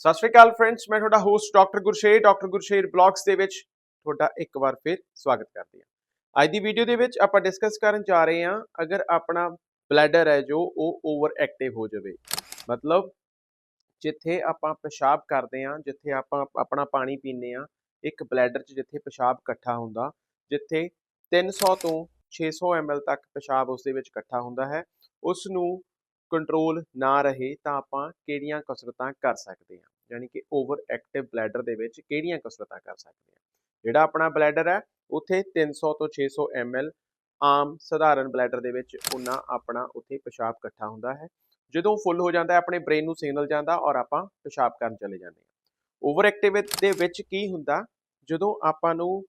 ਸਤਿ ਸ਼੍ਰੀ ਅਕਾਲ ਫਰੈਂਡਸ ਮੈਂ ਤੁਹਾਡਾ host doctor Gursher doctor Gursher blogs ਦੇ ਵਿੱਚ ਤੁਹਾਡਾ ਇੱਕ ਵਾਰ ਫਿਰ ਸਵਾਗਤ ਕਰਦੀ ਹਾਂ। ਅੱਜ ਦੀ ਵੀਡੀਓ ਦੇ ਵਿੱਚ ਆਪਾਂ ਡਿਸਕਸ ਕਰਨ ਜਾ ਰਹੇ ਹਾਂ ਅਗਰ ਆਪਣਾ ਬਲੈਡਰ ਹੈ ਜੋ ਉਹ ਓਵਰ ਐਕਟਿਵ ਹੋ ਜਾਵੇ। ਮਤਲਬ ਜਿੱਥੇ ਆਪਾਂ ਪਿਸ਼ਾਬ ਕਰਦੇ ਹਾਂ, ਜਿੱਥੇ ਆਪਾਂ ਆਪਣਾ ਪਾਣੀ ਪੀਂਦੇ ਹਾਂ, ਇੱਕ ਬਲੈਡਰ 'ਚ ਜਿੱਥੇ ਪਿਸ਼ਾਬ ਇਕੱਠਾ ਹੁੰਦਾ, ਜਿੱਥੇ 300 ਤੋਂ 600 ml ਤੱਕ ਪਿਸ਼ਾਬ ਉਸ ਦੇ ਵਿੱਚ ਇਕੱਠਾ ਹੁੰਦਾ ਹੈ ਉਸ ਨੂੰ ਕੰਟਰੋਲ ਨਾ ਰਹੇ ਤਾਂ ਆਪਾਂ ਕਿਹੜੀਆਂ ਕਸਰਤਾਂ ਕਰ ਸਕਦੇ ਹਾਂ ਯਾਨੀ ਕਿ ਓਵਰ ਐਕਟਿਵ ਬਲੈਡਰ ਦੇ ਵਿੱਚ ਕਿਹੜੀਆਂ ਕਸਰਤਾਂ ਕਰ ਸਕਦੇ ਹਾਂ। ਜਿਹੜਾ ਆਪਣਾ ਬਲੈਡਰ ਹੈ, ਉੱਥੇ 300 ਤੋਂ 600 ml ਆਮ ਸਧਾਰਨ ਬਲੈਡਰ ਦੇ ਵਿੱਚ ਉਹਨਾਂ ਆਪਣਾ ਉੱਥੇ ਪਿਸ਼ਾਬ ਇਕੱਠਾ ਹੁੰਦਾ ਹੈ। ਜਦੋਂ ਫੁੱਲ ਹੋ ਜਾਂਦਾ ਹੈ, ਆਪਣੇ ਬ੍ਰੇਨ ਨੂੰ ਸਿਗਨਲ ਜਾਂਦਾ ਔਰ ਆਪਾਂ ਪਿਸ਼ਾਬ ਕਰਨ ਚਲੇ ਜਾਂਦੇ ਹਾਂ। ਓਵਰ ਐਕਟਿਵ ਦੇ ਵਿੱਚ ਕੀ ਹੁੰਦਾ, ਜਦੋਂ ਆਪਾਂ ਨੂੰ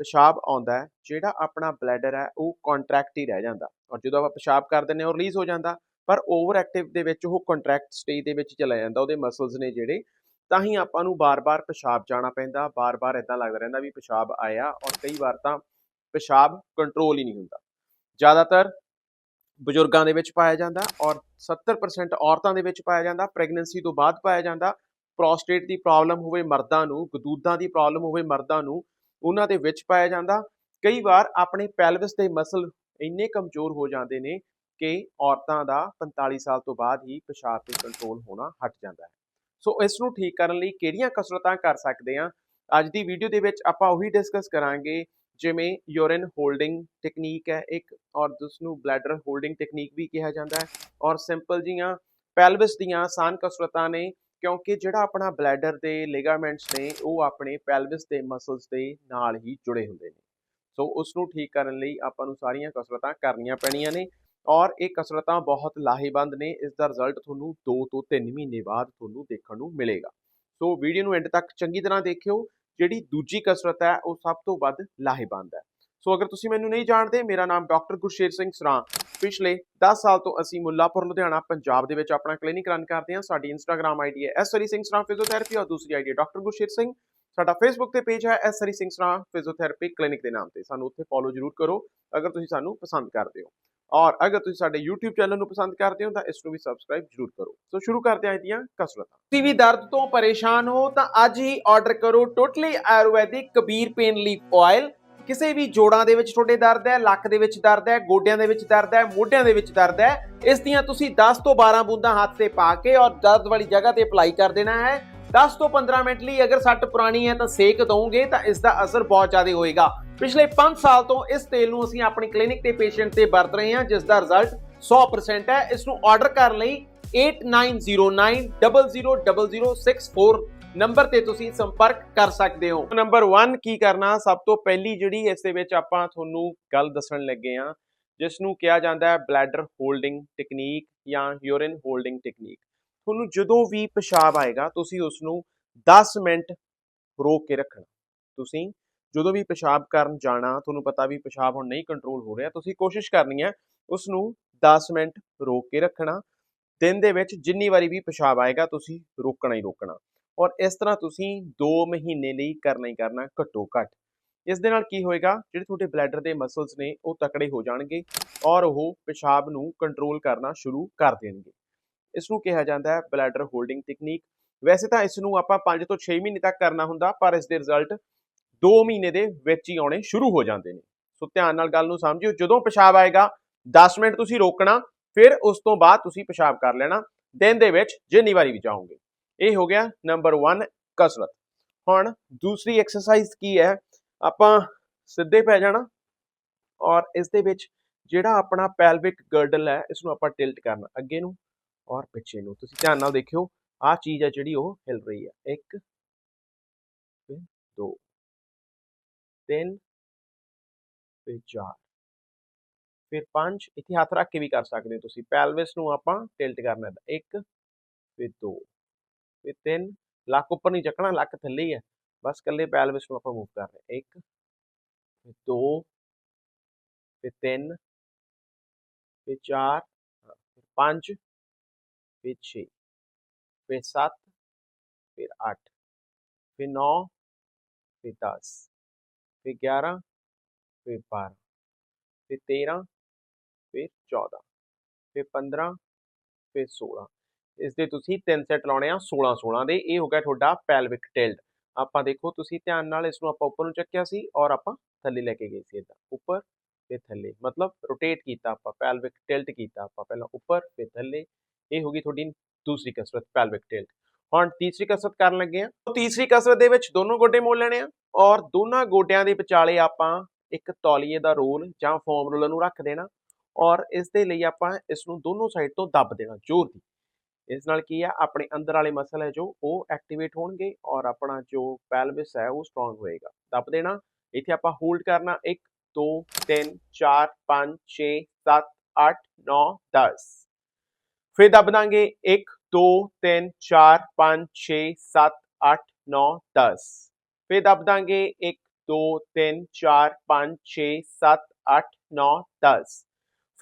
ਪਿਸ਼ਾਬ ਆਉਂਦਾ ਜਿਹੜਾ ਆਪਣਾ ਬਲੈਡਰ ਹੈ, ਉਹ ਕੰਟਰੈਕਟ ਹੀ ਰਹਿ ਜਾਂਦਾ ਔਰ ਜਦੋਂ ਆਪਾਂ ਪਿਸ਼ਾਬ ਕਰ ਦਿੰਦੇ ਹਾਂ, ਉਹ ਰਿਲੀਜ਼ ਹੋ ਜਾਂਦਾ ਪਰ ਓਵਰ ਐਕਟਿਵ ਦੇ ਵਿੱਚ ਉਹ ਕੰਟਰੈਕਟ ਸਟੇਜ ਦੇ ਵਿੱਚ ਚਲਾ ਜਾਂਦਾ, ਉਹਦੇ ਮਸਲਸ ਨੇ ਜਿਹੜੇ, ਤਾਂ ਹੀ ਆਪਾਂ ਨੂੰ ਬਾਰ-ਬਾਰ ਪਿਸ਼ਾਬ ਜਾਣਾ ਪੈਂਦਾ, ਬਾਰ-ਬਾਰ ਇਦਾਂ ਲੱਗਦਾ ਰਹਿੰਦਾ ਵੀ ਪਿਸ਼ਾਬ ਆਇਆ ਔਰ ਕਈ ਵਾਰ ਤਾਂ ਪਿਸ਼ਾਬ ਕੰਟਰੋਲ ਹੀ ਨਹੀਂ ਹੁੰਦਾ। ਜ਼ਿਆਦਾਤਰ ਬਜ਼ੁਰਗਾਂ ਦੇ ਵਿੱਚ ਪਾਇਆ ਜਾਂਦਾ ਔਰ 70% ਔਰਤਾਂ ਦੇ ਵਿੱਚ ਪਾਇਆ ਜਾਂਦਾ ਪ੍ਰੈਗਨੈਂਸੀ ਤੋਂ ਬਾਅਦ ਪਾਇਆ ਜਾਂਦਾ। ਪ੍ਰੋਸਟੇਟ ਦੀ ਪ੍ਰੋਬਲਮ ਹੋਵੇ ਮਰਦਾਂ ਨੂੰ, ਗਦੂਦਾਂ ਦੀ ਪ੍ਰੋਬਲਮ ਹੋਵੇ ਮਰਦਾਂ ਨੂੰ, ਉਹਨਾਂ ਦੇ ਵਿੱਚ ਪਾਇਆ ਜਾਂਦਾ। ਕਈ ਵਾਰ ਆਪਣੇ ਪੈਲਵਿਸ ਦੇ ਮਸਲ ਇੰਨੇ ਕਮਜ਼ੋਰ ਹੋ ਜਾਂਦੇ ਨੇ ਕਿ ਔਰਤਾਂ ਦਾ 45 ਸਾਲ ਤੋਂ ਬਾਅਦ ਹੀ ਪਿਸ਼ਾਬ ਤੇ ਕੰਟਰੋਲ ਹੋਣਾ ਹਟ ਜਾਂਦਾ ਹੈ। ਸੋ ਇਸ ਨੂੰ ਠੀਕ ਕਰਨ ਲਈ ਕਿਹੜੀਆਂ ਕਸਰਤਾਂ ਕਰ ਸਕਦੇ ਹਾਂ? ਅੱਜ ਦੀ ਵੀਡੀਓ ਦੇ ਵਿੱਚ ਆਪਾਂ ਉਹੀ ਡਿਸਕਸ ਕਰਾਂਗੇ ਜਿਵੇਂ ਯੂਰਿਨ ਹੋਲਡਿੰਗ ਟੈਕਨੀਕ ਹੈ ਇੱਕ ਔਰ ਜਿਸ ਨੂੰ ਬਲੈਡਰ ਹੋਲਡਿੰਗ ਟੈਕਨੀਕ ਵੀ ਕਿਹਾ ਜਾਂਦਾ ਹੈ ਔਰ ਸਿੰਪਲ ਜੀਆਂ ਪੈਲਵਿਸ ਦੀਆਂ ਆਸਾਨ ਕਸਰਤਾਂ ਨੇ ਕਿਉਂਕਿ ਜਿਹੜਾ ਆਪਣਾ ਬਲੈਡਰ ਦੇ ਲਿਗਾਮੈਂਟਸ ਨੇ ਉਹ ਆਪਣੇ ਪੈਲਵਿਸ ਦੇ ਮਸਲਸ ਦੇ ਨਾਲ ਹੀ ਜੁੜੇ ਹੁੰਦੇ ਨੇ। ਸੋ ਉਸ ਨੂੰ ਠੀਕ ਕਰਨ ਲਈ ਆਪਾਂ ਨੂੰ ਸਾਰੀਆਂ ਕਸਰਤਾਂ ਕਰਨੀਆਂ ਪੈਣੀਆਂ ਨੇ ਔਰ ਇਹ ਕਸਰਤਾਂ ਬਹੁਤ ਲਾਹੇਵੰਦ ਨੇ, ਇਸ ਦਾ ਰਿਜ਼ਲਟ ਤੁਹਾਨੂੰ 2 ਤੋਂ 3 ਮਹੀਨੇ ਬਾਅਦ ਤੁਹਾਨੂੰ ਦੇਖਣ ਨੂੰ ਮਿਲੇਗਾ। ਸੋ ਵੀਡੀਓ ਨੂੰ ਐਂਡ ਤੱਕ ਚੰਗੀ ਤਰ੍ਹਾਂ ਦੇਖਿਓ, ਜਿਹੜੀ ਦੂਜੀ ਕਸਰਤ ਹੈ, ਉਹ ਸਭ ਤੋਂ ਵੱਧ ਲਾਹੇਵੰਦ ਹੈ। ਸੋ ਅਗਰ ਤੁਸੀਂ ਮੈਨੂੰ ਨਹੀਂ ਜਾਣਦੇ, ਮੇਰਾ ਨਾਮ ਡਾਕਟਰ ਗੁਰਸ਼ੇਰ ਸਿੰਘ ਸਰਾਂ ਪਿਛਲੇ 10 ਸਾਲ ਤੋਂ ਅਸੀਂ ਮੁੱਲਾਪੁਰ, ਲੁਧਿਆਣਾ, ਪੰਜਾਬ ਦੇ ਵਿੱਚ ਆਪਣਾ ਕਲੀਨਿਕ ਰਨ ਕਰਦੇ ਹਾਂ। ਸਾਡੀ ਇੰਸਟਾਗ੍ਰam ਆਈਡੀ ਹੈ ਐਸ ਹਰੀ ਸਿੰਘ ਸਰਾਂ ਫਿਜ਼ੀਓਥੈਰੇਪੀ ਔਰ ਦੂਸਰੀ ਆਈਡੀ ਹੈ ਡਾਕਟਰ ਗੁਰਸ਼ੇਰ ਸਿੰਘ। ਸਾਡਾ ਫੇਸਬੁੱਕ ਤੇ ਪੇਜ ਹੈ S Hari Singh Sran physiotherapy clinic ਦੇ ਨਾਮ ਤੇ। ਸਾਨੂੰ ਉੱਥੇ ਫੋਲੋ ਜ਼ਰੂਰ ਕਰੋ, ਅਗਰ ਤੁਸੀਂ ਸਾਨੂੰ ਪਸੰਦ ਕਰਦੇ ਹੋ। ਔਰ ਅਗਰ ਤੁਸੀਂ ਸਾਡੇ YouTube ਚੈਨਲ ਨੂੰ ਪਸੰਦ ਕਰਦੇ ਹੋ ਤਾਂ ਇਸ ਨੂੰ ਵੀ ਸਬਸਕ੍ਰਾਈਬ ਜ਼ਰੂਰ ਕਰੋ। ਸੋ ਸ਼ੁਰੂ ਕਰਦੇ ਹਾਂ ਅੱਜ ਕਸਰਤਾਂ। ਤੁਸੀਂ ਵੀ ਦਰਦ ਤੋਂ ਪਰੇਸ਼ਾਨ ਹੋ ਤਾਂ ਅੱਜ ਹੀ ਆਰਡਰ ਕਰੋ totally Ayurvedic Kabir pain leaf oil ਕਿਸੇ ਵੀ ਜੋੜਾਂ ਦੇ ਵਿੱਚ ਤੁਹਾਡੇ ਦਰਦ ਹੈ, ਲੱਕ ਦੇ ਵਿੱਚ ਦਰਦ ਹੈ, ਗੋਡਿਆਂ ਦੇ ਵਿੱਚ ਦਰਦ ਹੈ, ਮੋਢਿਆਂ ਦੇ ਵਿੱਚ ਦਰਦ ਹੈ, ਇਸ ਦੀਆਂ ਤੁਸੀਂ 10 ਤੋਂ 12 ਬੂੰਦਾਂ ਹੱਥ ਤੇ ਪਾ ਕੇ ਔਰ ਦਰਦ ਵਾਲੀ ਜਗ੍ਹਾ ਤੇ ਅਪਲਾਈ ਕਰ ਦੇਣਾ ਹੈ। 10 ਤੋਂ 15 ਮਿੰਟ ਲਈ ਅਗਰ ਸੱਟ ਪੁਰਾਣੀ ਹੈ ਤਾਂ ਸੇਕ ਦਵੋਗੇ ਤਾਂ ਇਸ ਦਾ ਅਸਰ ਬਹੁਤ ਜ਼ਿਆਦਾ ਹੋਏਗਾ। ਪਿਛਲੇ 5 ਸਾਲ ਤੋਂ ਇਸ ਤੇਲ ਨੂੰ ਅਸੀਂ ਆਪਣੀ ਕਲੀਨਿਕ ਤੇ ਪੇਸ਼ੈਂਟ ਤੇ ਵਰਤ ਰਹੇ ਹਾਂ, ਜਿਸ ਦਾ ਰਿਜ਼ਲਟ 100% ਹੈ। ਇਸ ਨੂੰ ਆਰਡਰ ਕਰਨ ਲਈ 8909000064 ਨੰਬਰ ਤੇ ਤੁਸੀਂ ਸੰਪਰਕ ਕਰ ਸਕਦੇ ਹੋ। ਨੰਬਰ 1 ਕੀ ਕਰਨਾ, ਸਭ ਤੋਂ ਪਹਿਲੀ ਜਿਹੜੀ ਇਸ ਦੇ ਵਿੱਚ ਆਪਾਂ ਤੁਹਾਨੂੰ ਗੱਲ ਦੱਸਣ ਲੱਗੇ ਆ ਜਿਸ ਨੂੰ ਕਿਹਾ ਜਾਂਦਾ ਹੈ ਬਲੈਡਰ ਹੋਲਡਿੰਗ ਟੈਕਨੀਕ ਜਾਂ ਯੂਰਿਨ ਹੋਲਡਿੰਗ ਟੈਕਨੀਕ ਤੁਹਾਨੂੰ ਜਦੋਂ ਵੀ ਪਿਸ਼ਾਬ ਆਏਗਾ, ਤੁਸੀਂ ਉਸ ਨੂੰ 10 ਮਿੰਟ ਰੋਕ ਕੇ ਰੱਖਣਾ। ਤੁਸੀਂ ਜਦੋਂ ਵੀ ਪਿਸ਼ਾਬ ਕਰਨ ਜਾਣਾ, ਤੁਹਾਨੂੰ ਪਤਾ ਵੀ ਪਿਸ਼ਾਬ ਹੁਣ ਨਹੀਂ ਕੰਟਰੋਲ ਹੋ ਰਿਹਾ, ਤੁਸੀਂ ਕੋਸ਼ਿਸ਼ ਕਰਨੀ ਹੈ ਉਸ ਨੂੰ 10 ਮਿੰਟ ਰੋਕ ਕੇ ਰੱਖਣਾ। ਦਿਨ ਦੇ ਵਿੱਚ ਜਿੰਨੀ ਵਾਰੀ ਵੀ ਪਿਸ਼ਾਬ ਆਏਗਾ, ਤੁਸੀਂ ਰੋਕਣਾ ਹੀ ਰੋਕਣਾ। ਔਰ ਇਸ ਤਰ੍ਹਾਂ ਤੁਸੀਂ 2 ਮਹੀਨੇ ਲਈ ਕਰਨਾ ਹੀ ਕਰਨਾ, ਘੱਟੋ ਘੱਟ। ਇਸ ਦੇ ਨਾਲ ਕੀ ਹੋਏਗਾ, ਜਿਹੜੇ ਤੁਹਾਡੇ ਬਲੈਡਰ ਦੇ ਮਸਲਸ ਨੇ, ਉਹ ਤਕੜੇ ਹੋ ਜਾਣਗੇ ਔਰ ਉਹ ਪਿਸ਼ਾਬ ਨੂੰ ਕੰਟਰੋਲ ਕਰਨਾ ਸ਼ੁਰੂ ਕਰ ਦੇਣਗੇ। ਇਸ ਨੂੰ ਕਿਹਾ ਜਾਂਦਾ ਹੈ ਬਲੈਡਰ ਹੋਲਡਿੰਗ ਟੈਕਨੀਕ ਵੈਸੇ ਤਾਂ ਇਸ ਨੂੰ ਆਪਾਂ 5 ਤੋਂ 6 ਮਹੀਨੇ ਤੱਕ ਕਰਨਾ ਹੁੰਦਾ, ਪਰ ਇਸ ਦੇ ਰਿਜ਼ਲਟ 2 ਮਹੀਨੇ ਦੇ ਵਿੱਚ ਹੀ ਆਉਣੇ ਸ਼ੁਰੂ ਹੋ ਜਾਂਦੇ ਨੇ। ਸੋ ਧਿਆਨ ਨਾਲ ਗੱਲ ਨੂੰ ਸਮਝਿਓ, ਜਦੋਂ ਪਿਸ਼ਾਬ ਆਏਗਾ 10 ਮਿੰਟ ਤੁਸੀਂ ਰੋਕਣਾ, ਫਿਰ ਉਸ ਤੋਂ ਬਾਅਦ ਤੁਸੀਂ ਪਿਸ਼ਾਬ ਕਰ ਲੈਣਾ, ਦਿਨ ਦੇ ਵਿੱਚ ਜਿੰਨੀ ਵਾਰੀ ਵੀ ਚਾਹੋਗੇ ਇਹ ਹੋ ਗਿਆ ਨੰਬਰ 1 ਕਸਰਤ। ਹੁਣ ਦੂਸਰੀ ਐਕਸਰਸਾਈਜ਼ ਕੀ ਹੈ? ਆਪਾਂ ਸਿੱਧੇ ਪੈ ਜਾਣਾ ਔਰ ਇਸ ਦੇ ਵਿੱਚ ਜਿਹੜਾ ਆਪਣਾ ਪੈਲਵਿਕ ਗਰਡਲ ਹੈ ਇਸ ਨੂੰ ਆਪਾਂ ਟਿਲਟ ਕਰਨਾ, ਅੱਗੇ ਨੂੰ। ਔਰ ਪਿੱਛੇ ਨੂੰ। ਤੁਸੀਂ ਧਿਆਨ ਨਾਲ ਦੇਖਿਓ, ਆਹ ਚੀਜ਼ ਆ ਜਿਹੜੀ ਉਹ ਹਿਲ ਰਹੀ ਹੈ 1 ਫਿਰ 2 3 ਫਿਰ 4 ਫਿਰ 5 ਇੱਥੇ ਹੱਥ ਰੱਖ ਕੇ ਵੀ ਕਰ ਸਕਦੇ ਹੋ ਤੁਸੀਂ। ਪੈਲਵਿਸ ਨੂੰ ਆਪਾਂ ਟਿਲਟ ਕਰਨਾ ਹੈ। 1 ਫਿਰ 2 ਫਿਰ 3 ਲੱਕ ਉੱਪਰ ਨਹੀਂ ਚੱਕਣਾ, ਲੱਕ ਥੱਲੇ ਹੀ ਹੈ ਬਸ ਕੱਲੇ ਪੈਲਵਿਸ ਨੂੰ ਆਪਾਂ ਮੂਵ ਕਰ ਰਹੇ ਹਾਂ। 1 ਫਿਰ 2 ਫਿਰ 3 ਫਿਰ 4 ਫਿਰ 5 ਫਿਰ 6 ਫਿਰ 7 ਫਿਰ 8 ਫਿਰ 9 ਫਿਰ 10 ਫਿਰ 11 ਫਿਰ 12 ਫਿਰ 13 ਫਿਰ 14 ਫਿਰ 15 ਫਿਰ 16 ਇਸ ਦੇ ਤੁਸੀਂ ਤਿੰਨ ਸੈੱਟ ਲਾਉਣੇ ਆ 16 16 ਦੇ ਇਹ ਹੋ ਗਿਆ ਤੁਹਾਡਾ ਪੈਲਵਿਕ ਟਿਲਟ ਆਪਾਂ ਦੇਖੋ ਤੁਸੀਂ ਧਿਆਨ ਨਾਲ ਇਸ ਨੂੰ ਆਪਾਂ ਉੱਪਰ ਨੂੰ ਚੱਕਿਆ ਸੀ ਔਰ ਆਪਾਂ ਥੱਲੇ ਲੈ ਕੇ ਗਏ ਸੀ ਇਦਾਂ ਉੱਪਰ ਫਿਰ ਥੱਲੇ ਮਤਲਬ ਰੋਟੇਟ ਕੀਤਾ ਆਪਾਂ ਪੈਲਵਿਕ ਟਿਲਟ ਕੀਤਾ ਆਪਾਂ ਪਹਿਲਾਂ ਉੱਪਰ ਫਿਰ ਥੱਲੇ ਇਹ ਹੋ ਗਈ ਤੁਹਾਡੀ ਦੂਸਰੀ ਕਸਰਤ ਪੈਲਵਿਕ ਟਿਲਟ ਹੁਣ ਤੀਸਰੀ ਕਸਰਤ ਕਰਨ ਲੱਗੇ ਆ ਤੀਸਰੀ ਕਸਰਤ ਦੇ ਵਿੱਚ ਦੋਨੋਂ ਗੋਡੇ ਮੋੜ ਲੈਣੇ ਆ ਔਰ ਦੋਨਾਂ ਗੋਡਿਆਂ ਦੇ ਵਿਚਾਲੇ ਆਪਾਂ ਇੱਕ ਤੌਲੀਏ ਦਾ ਰੋਲ ਜਾਂ ਫੋਮ ਰੋਲਰ ਨੂੰ ਰੱਖ ਦੇਣਾ ਔਰ ਇਸ ਦੇ ਲਈ ਆਪਾਂ ਇਸ ਨੂੰ ਦੋਨੋਂ ਸਾਈਡ ਤੋਂ ਦੱਬ ਦੇਣਾ ਜ਼ੋਰ ਦੀ। ਇਸ ਨਾਲ ਕੀ ਆ, ਆਪਣੇ ਅੰਦਰ ਵਾਲੇ ਮਸਲ ਹੈ ਜੋ ਉਹ ਐਕਟੀਵੇਟ ਹੋਣਗੇ ਔਰ ਆਪਣਾ ਜੋ ਪੈਲਵਿਸ ਹੈ ਉਹ ਸਟਰੋਂਗ ਹੋਏਗਾ। ਦੱਬ ਦੇਣਾ, ਇੱਥੇ ਆਪਾਂ ਹੋਲਡ ਕਰਨਾ 1 2 3 4 5 6 7 8 9 10 ਫਿਰ ਦੱਬ ਦਾਂਗੇ 1 2 3 4 5 6 7 8 9 10 ਫਿਰ ਦੱਬ ਦਾਂਗੇ 1 2 3 4 5 6 7 8 9 10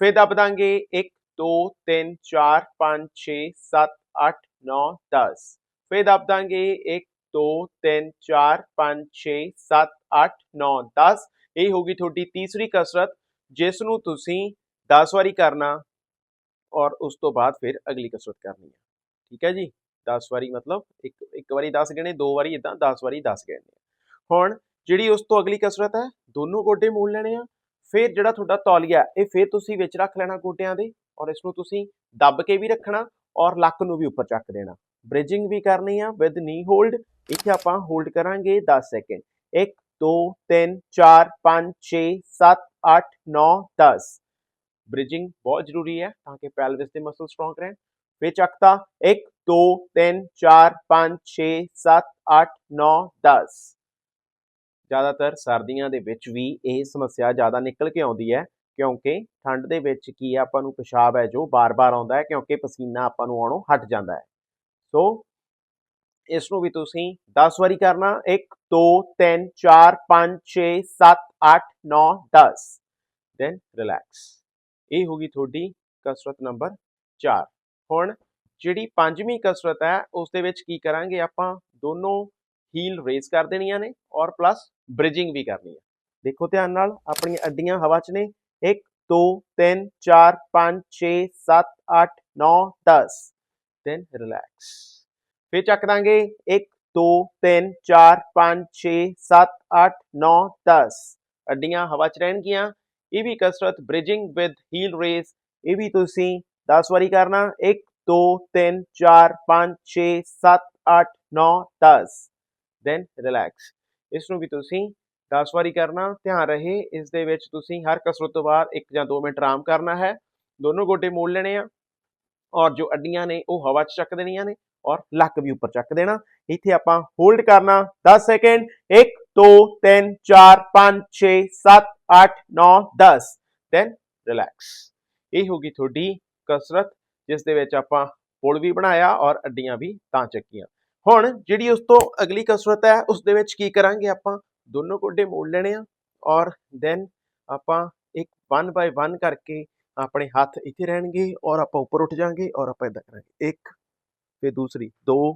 ਫਿਰ ਦੱਬ ਦਾਂਗੇ 1 2 3 4 5 6 7 8 9 10 ਫਿਰ ਦੱਬ ਦਾਂਗੇ 1 2 3 4 5 6 7 8 9 10 ਇਹ ਹੋਗੀ ਤੁਹਾਡੀ ਤੀਸਰੀ ਕਸਰਤ, ਜਿਸ ਨੂੰ ਤੁਸੀਂ 10 ਵਾਰੀ ਕਰਨਾ ਔਰ ਉਸ ਤੋਂ ਬਾਅਦ ਫਿਰ ਅਗਲੀ ਕਸਰਤ ਕਰਨੀ ਹੈ। ਠੀਕ ਹੈ ਜੀ? 10 ਵਾਰੀ ਮਤਲਬ ਇੱਕ ਇੱਕ ਵਾਰੀ 10 ਗਿਣੇ, ਦੋ ਵਾਰੀ ਇਦਾਂ 10 ਵਾਰੀ 10 ਗਿਣਨੇ ਹੁਣ ਜਿਹੜੀ ਉਸ ਤੋਂ ਅਗਲੀ ਕਸਰਤ ਹੈ, ਦੋਨੋਂ ਗੋਡੇ ਮੋੜ ਲੈਣੇ ਆ, ਫਿਰ ਜਿਹੜਾ ਤੁਹਾਡਾ ਤੌਲੀਆ, ਇਹ ਫਿਰ ਤੁਸੀਂ ਵਿੱਚ ਰੱਖ ਲੈਣਾ ਗੋਡਿਆਂ ਦੇ ਔਰ ਇਸ ਨੂੰ ਤੁਸੀਂ ਦੱਬ ਕੇ ਵੀ ਰੱਖਣਾ ਔਰ ਲੱਕ ਨੂੰ ਵੀ ਉੱਪਰ ਚੱਕ ਦੇਣਾ। ਬ੍ਰਿਜਿੰਗ ਵੀ ਕਰਨੀ ਆ ਵਿਦ ਨੀ ਹੋਲਡ ਇੱਥੇ ਆਪਾਂ ਹੋਲਡ ਕਰਾਂਗੇ 10 ਸੈਕਿੰਡ। 1 2 3 4 5 6 7 8 9 10 ਬ੍ਰਿਜਿੰਗ ਬਹੁਤ ਜ਼ਰੂਰੀ ਹੈ ਤਾਂ ਕਿ ਪੈਲਵਿਸ ਦੇ ਮਸਲ ਸਟਰੋਂਗ ਰਹਿਣ। ਫਿਰ ਚੱਕਤਾ 1 2 3 4 5 6 7 8 9 10 ਜ਼ਿਆਦਾਤਰ ਸਰਦੀਆਂ ਦੇ ਵਿੱਚ ਵੀ ਇਹ ਸਮੱਸਿਆ ਜ਼ਿਆਦਾ ਨਿਕਲ ਕੇ ਆਉਂਦੀ ਹੈ ਕਿਉਂਕਿ ਠੰਡ ਦੇ ਵਿੱਚ ਕੀ ਹੈ, ਆਪਾਂ ਨੂੰ ਪਿਸ਼ਾਬ ਹੈ ਜੋ ਬਾਰ-ਬਾਰ ਆਉਂਦਾ ਹੈ ਕਿਉਂਕਿ ਪਸੀਨਾ ਆਪਾਂ ਨੂੰ ਆਉਣੋਂ ਹਟ ਜਾਂਦਾ ਹੈ। ਸੋ ਇਸ ਨੂੰ ਵੀ ਤੁਸੀਂ 10 ਵਾਰੀ ਕਰਨਾ 1 2 3 4 5 6 7 8 9 10 ਦੈਨ ਰਿਲੈਕਸ ਇਹ ਹੋ ਗਈ ਤੁਹਾਡੀ ਕਸਰਤ ਨੰਬਰ 4 ਹੁਣ ਜਿਹੜੀ ਪੰਜਵੀਂ ਕਸਰਤ ਹੈ, ਉਸ ਦੇ ਵਿੱਚ ਕੀ ਕਰਾਂਗੇ ਆਪਾਂ? ਦੋਨੋਂ ਹੀਲ ਰੇਜ਼ ਕਰ ਦੇਣੀਆਂ ਨੇ ਔਰ ਪਲੱਸ ਬ੍ਰਿਜਿੰਗ ਵੀ ਕਰਨੀ ਹੈ। ਦੇਖੋ ਧਿਆਨ ਨਾਲ, ਆਪਣੀਆਂ ਅੱਡੀਆਂ ਹਵਾ 'ਚ ਨੇ। 1 2 3 4 5 6 7 8 9 10 ਦੈਨ ਰਿਲੈਕਸ ਫਿਰ ਚੱਕ ਦਾਂਗੇ 1 2 3 4 5 6 7 8 9 10 ਅੱਡੀਆਂ ਹਵਾ 'ਚ ਰਹਿਣਗੀਆਂ। ਇਹ ਵੀ ਕਸਰਤ ਬ੍ਰਿਜਿੰਗ ਵਿਦ ਹੀਲ ਰੇਸ ਇਹ ਵੀ ਤੁਸੀਂ 10 ਵਾਰੀ ਕਰਨਾ। 1 2 3 4 5 6 7 8 9 10 ਦੈਨ ਰਿਲੈਕਸ ਇਸ ਨੂੰ ਵੀ ਤੁਸੀਂ 10 ਵਾਰੀ ਕਰਨਾ। ਧਿਆਨ ਰਹੇ, ਇਸ ਦੇ ਵਿੱਚ ਤੁਸੀਂ ਹਰ ਕਸਰਤ ਤੋਂ ਬਾਅਦ 1 ਜਾਂ 2 ਮਿੰਟ ਆਰਾਮ ਕਰਨਾ ਹੈ। ਦੋਨੋਂ ਗੋਡੇ ਮੋੜ ਲੈਣੇ ਆ। ਔਰ ਜੋ ਅੱਡੀਆਂ ਨੇ, ਉਹ ਹਵਾ 'ਚ ਚੱਕ ਦੇਣੀਆਂ ਨੇ ਔਰ ਲੱਕ ਵੀ ਉੱਪਰ ਚੱਕ ਦੇਣਾ। ਇੱਥੇ ਆਪਾਂ ਹੋਲਡ ਕਰਨਾ। 10 ਸੈਕਿੰਡ। 1 2 3 4 5 6 7 8 9 10 ਦੈਨ ਰਿਲੈਕਸ ਇਹ ਹੋਗੀ ਤੁਹਾਡੀ ਕਸਰਤ ਜਿਸ ਦੇ ਵਿੱਚ ਆਪਾਂ ਪੁਲ ਵੀ ਬਣਾਇਆ ਔਰ ਅੱਡੀਆਂ ਵੀ ਤਾਂ ਚੱਕੀਆਂ ਹੁਣ ਜਿਹੜੀ ਉਸ ਤੋਂ ਅਗਲੀ ਕਸਰਤ ਹੈ ਉਸ ਦੇ ਵਿੱਚ ਕੀ ਕਰਾਂਗੇ ਆਪਾਂ ਦੋਨੋਂ ਗੋਡੇ ਮੋੜ ਲੈਣੇ ਆ ਔਰ ਦੈਨ ਆਪਾਂ ਇੱਕ 1 ਬਾਈ 1 ਕਰਕੇ ਆਪਣੇ ਹੱਥ ਇੱਥੇ ਰਹਿਣਗੇ ਔਰ ਆਪਾਂ ਉੱਪਰ ਉੱਠ ਜਾਾਂਗੇ ਔਰ ਆਪਾਂ ਇਦਾਂ ਕਰਾਂਗੇ ਇੱਕ ਫਿਰ ਦੂਸਰੀ ਦੋ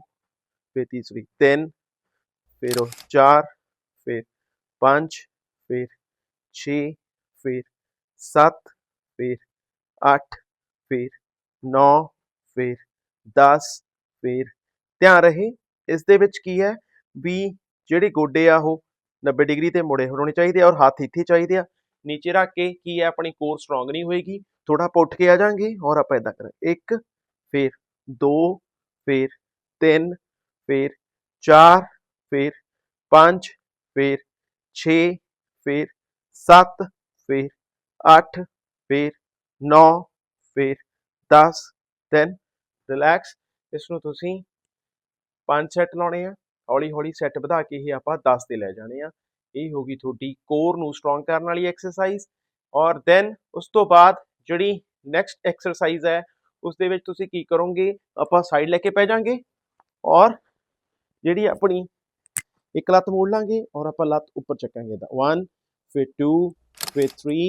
ਫਿਰ ਤੀਸਰੀ ਤਿੰਨ ਫਿਰ ਉਹ ਚਾਰ ਫਿਰ ਪੰਜ ਫਿਰ 6 ਫਿਰ 7 ਫਿਰ 8 ਫਿਰ 9 ਫਿਰ 10 ਫਿਰ ਧਿਆਨ ਰਹੇ ਇਸ ਦੇ ਵਿੱਚ ਕੀ ਹੈ ਵੀ ਜਿਹੜੇ ਗੋਡੇ ਆ ਉਹ 90 ਡਿਗਰੀ ਤੇ ਮੁੜੇ ਹੋਣੇ ਚਾਹੀਦੇ ਆ ਔਰ ਹੱਥ ਇੱਥੇ ਚਾਹੀਦੇ ਆ ਨੀਚੇ ਰੱਖ ਕੇ ਕੀ ਹੈ ਆਪਣੀ ਕੋਰ ਸਟਰੋਂਗ ਨਹੀਂ ਹੋਏਗੀ ਥੋੜਾ ਆਪਾਂ ਉੱਠ ਕੇ ਆ ਜਾਾਂਗੇ ਔਰ ਆਪਾਂ ਇਦਾਂ ਕਰਾਂਗੇ ਇੱਕ ਫਿਰ ਦੋ ਫਿਰ ਤਿੰਨ ਫਿਰ ਚਾਰ ਫਿਰ ਪੰਜ ਫਿਰ 6 ਫਿਰ 7 ਫਿਰ 8 ਫਿਰ 9 ਫਿਰ 10 ਦੈਨ ਰਿਲੈਕਸ, ਇਸ ਨੂੰ ਤੁਸੀਂ ਪੰਜ ਸੈੱਟ ਲਾਉਣੇ ਆ। ਹੌਲੀ ਹੌਲੀ ਸੈੱਟ ਵਧਾ ਕੇ ਇਹ ਆਪਾਂ 10 ਤੇ ਲੈ ਜਾਣੇ ਆ। ਇਹ ਹੋ ਗਈ ਤੁਹਾਡੀ ਕੋਰ ਨੂੰ ਸਟਰੋਂਗ ਕਰਨ ਵਾਲੀ ਐਕਸਰਸਾਈਜ਼ ਔਰ ਦੈਨ ਉਸ ਤੋਂ ਬਾਅਦ ਜਿਹੜੀ ਨੈਕਸਟ ਐਕਸਰਸਾਈਜ਼ ਹੈ, ਉਸ ਦੇ ਵਿੱਚ ਤੁਸੀਂ ਕੀ ਕਰੋਗੇ? ਆਪਾਂ ਸਾਈਡ ਲੈ ਕੇ ਪੈ ਜਾਾਂਗੇ ਔਰ ਜਿਹੜੀ ਆਪਣੀ ਇੱਕ ਲੱਤ ਮੋੜ ਲਾਂਗੇ ਔਰ ਆਪਾਂ ਲੱਤ ਉੱਪਰ ਚੱਕਾਂਗੇ। ਦਾ 1 ਫਿਰ 2 ਫਿਰ 3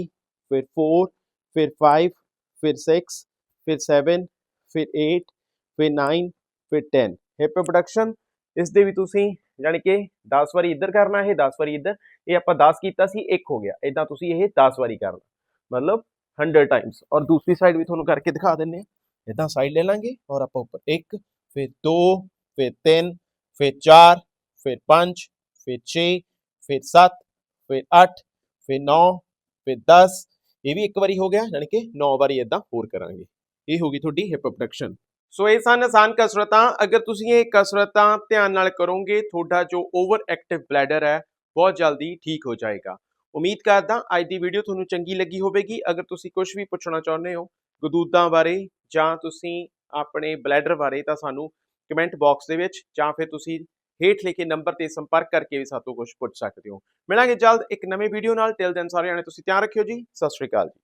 ਫਿਰ 4 ਫਿਰ 5 ਫਿਰ 6 ਫਿਰ 7 ਫਿਰ 8 ਫਿਰ 9 ਫਿਰ 10 ਹਿਪ ਪ੍ਰੋਡਕਸ਼ਨ ਇਸ ਦੇ ਵੀ ਤੁਸੀਂ ਯਾਨੀ ਕਿ 10 ਵਾਰੀ ਇੱਧਰ ਕਰਨਾ ਇਹ 10 ਵਾਰੀ ਇੱਧਰ ਇਹ ਆਪਾਂ 10 ਕੀਤਾ ਸੀ ਇੱਕ ਹੋ ਗਿਆ ਇਦਾਂ ਤੁਸੀਂ ਇਹ 10 ਵਾਰੀ ਕਰਨਾ ਮਤਲਬ 100 ਟਾਈਮਸ ਔਰ ਦੂਸਰੀ ਸਾਈਡ ਵੀ ਤੁਹਾਨੂੰ ਕਰਕੇ ਦਿਖਾ ਦਿੰਨੇ ਆ ਇਦਾਂ ਸਾਈਡ ਲੈ ਲਾਂਗੇ ਔਰ ਆਪਾਂ ਉੱਪਰ 1 ਫਿਰ 2 ਫਿਰ 3 ਫਿਰ 4 ਫਿਰ 5 ਫਿਰ 6 ਫਿਰ 7 ਫਿਰ 8 ਫਿਰ 9 ਫਿਰ 10 ਇਹ ਵੀ ਇੱਕ ਵਾਰੀ ਹੋ ਗਿਆ, ਯਾਨੀ ਕਿ 9 ਵਾਰੀ ਇਦਾਂ ਹੋਰ ਕਰਾਂਗੇ। ਇਹ ਹੋ ਗਈ ਤੁਹਾਡੀ ਹਿਪ ਅਬਡਕਸ਼ਨ ਸੋ ਇਹ ਸਨ ਆਸਾਨ ਕਸਰਤਾਂ। ਅਗਰ ਤੁਸੀਂ ਇਹ ਕਸਰਤਾਂ ਧਿਆਨ ਨਾਲ ਕਰੋਗੇ, ਤੁਹਾਡਾ ਜੋ ਓਵਰ ਐਕਟਿਵ ਬਲੈਡਰ ਹੈ, ਬਹੁਤ ਜਲਦੀ ਠੀਕ ਹੋ ਜਾਏਗਾ। ਉਮੀਦ ਕਰਦਾ ਅੱਜ ਦੀ ਵੀਡੀਓ ਤੁਹਾਨੂੰ ਚੰਗੀ ਲੱਗੀ ਹੋਵੇਗੀ। ਅਗਰ ਤੁਸੀਂ ਕੁਝ ਵੀ ਪੁੱਛਣਾ ਚਾਹੁੰਦੇ ਹੋ ਗਦੂਦਾਂ ਬਾਰੇ ਜਾਂ ਤੁਸੀਂ ਆਪਣੇ ਬਲੈਡਰ ਬਾਰੇ ਤਾਂ ਸਾਨੂੰ ਕਮੈਂਟ ਬਾਕਸ ਦੇ ਵਿੱਚ ਜਾਂ ਫਿਰ ਤੁਸੀਂ ਹੇਠ ਲਿਖੇ ਨੰਬਰ ਤੇ ਸੰਪਰਕ ਕਰਕੇ ਵੀ ਸਾਤੋਂ ਕੁਝ ਪੁੱਛ ਸਕਦੇ ਹੋ। ਮਿਲਾਂਗੇ ਜਲਦ ਇੱਕ ਨਵੇਂ ਵੀਡੀਓ ਨਾਲ। ਟਿਲ ਦੈਨ ਸਾਰੇ ਜਾਣੇ ਤੁਸੀਂ ਧਿਆਨ ਰੱਖਿਓ ਜੀ। ਸਤਿ ਸ਼੍ਰੀ ਅਕਾਲ ਜੀ।